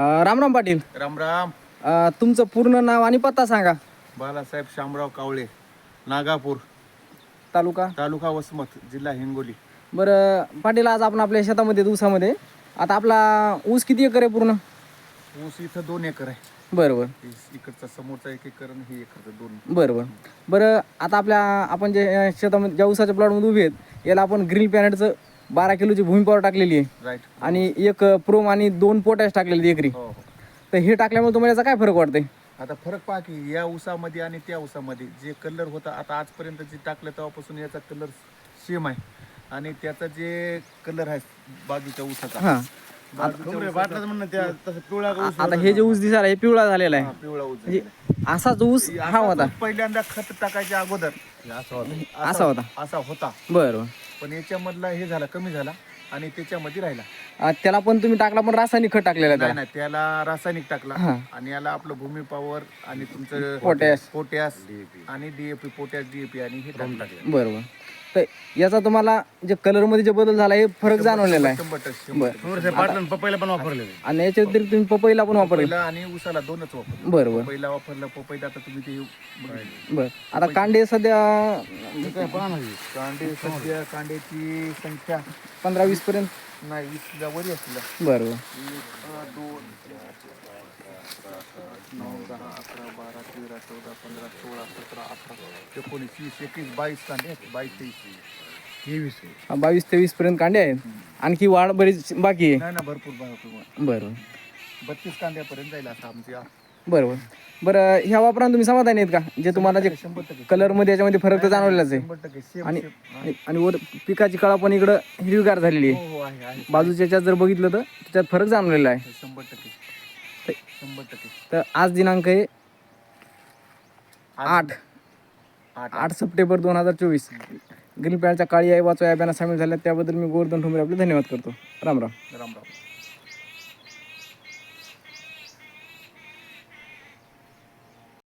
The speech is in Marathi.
रामराम पाटील. राम राम. अ, तुमचं पूर्ण नाव आणि पत्ता सांगा. बालासाहेब शामराव कावळे नागापूर. तालुका? तालुका वसमत जिल्हा हिंगोली. बरं पाटील आज आपण आपल्या शेतामध्ये ऊसामध्ये आता आपला ऊस किती एकर आहे पूर्ण? ऊस इथं दोन एकर आहे. बरं बरं. इस- इकडचा समोरचा एक एकर आणि हे एकरचं दोन. बरं बरं. बरं आता आपल्या आपण जे अ, शेतामध्ये ज्या ऊसाच्या प्लॉटमध्ये उभे आहेत याला आपण ग्रिल पॅनेटचं बारा किलोची भूमी पॉवर टाकलेली आहे. राईट आणि एक प्रोम आणि दोन पोटॅश टाकलेली एकरी. हो हो. तर हे टाकल्यामुळे तुम्हाला याचा काय फरक वाटतंय? आता फरक पहा की या ऊसामध्ये आणि त्या ऊसामध्ये जे कलर होता आता आजपर्यंत जे टाकलं तेव्हापासून याचा कलर सेम आहे. आणि त्याचा जे कलर आहे बाजूच्या ऊसाचा हां बाटलाच म्हणणं त्या तसं पिवळा ऊस आता हे जे ऊस दिसायला हे पिवळा झालेला आहे. पिवळा ऊस म्हणजे. असाच ऊस हा असा होता. पहिल्यांदा खत टाकायच्या अगोदर. असा होता. असा होता. बरं बरं. पण याच्यामधला हे झाला कमी झाला आणि त्याच्यामध्ये राहिला. त्याला पण तुम्ही टाकला पण रासायनिक खत टाकलेलं नाही त्याला. नाही त्याला रासायनिक टाकला. आणि याला आपलं भूमी पॉवर आणि तुमचं पोटॅश. पोटॅश आणि डीएपी पोटॅश डीएपी आणि हे टाकलं. बरं बरं. तर याचा तुम्हाला जे कलरमध्ये जे बदल झाला हे फरक जाणवलेला आहे. बरं. पपईला पण वापरले आणि याच्या व्यतिरिक्त तुम्ही पपईला पण वापरले. आणि उसाला दोनच वापर बरं बरं. पहिला वापरला पपईला आता तुम्ही ते. बरं. आता कांडे सध्या कांडे सध्या कांड्याची संख्या पंधरा वीस पर्यंत? नाही वीस वरी असतील बरं बरं. दोन आठ, नऊ दहा अकरा बारा तेरा चौदा पंधरा सोळा सतरा अठरा एकोणीस वीस एकवीस बावीस कांडे बावीस तेवीस तेवीस हा, बावीस तेवीस पर्यंत कांडे आहेत. आणखी वाढ बरीच बाकी आहे. नाही ना भरपूर भरपूर. बरं. बत्तीस कांड्यापर्यंत जाईल असं आमची आ- बरं बरं. बरं ह्या वापरानं तुम्ही समाधानी आहेत का? जे तुम्हाला जे शंभर टक्के. कलरमध्ये याच्यामध्ये फरक तर जाणवलेलाच आहे. शंभर टक्के. सेम आणि सेम आणि- आणि वर पिकाची कळा पण इकडं हिरवीगार झालेली आहे. हो हो आहे आहे. बाजूच्या याच्यात जर बघितलं तर त्याच्यात फरक जाणवलेला आहे. शंभर टक्के. शंभर टक्के. तर आज दिनांक आहे आठ. आठ. सप्टेंबर दोन हजार चोवीस. ग्रीन पॅडच्या काळी आई वाचो या अभियानात सामील झाल्या त्याबद्दल मी गोवर्धन ठोंबरे आपले धन्यवाद करतो. राम राम. राम राम.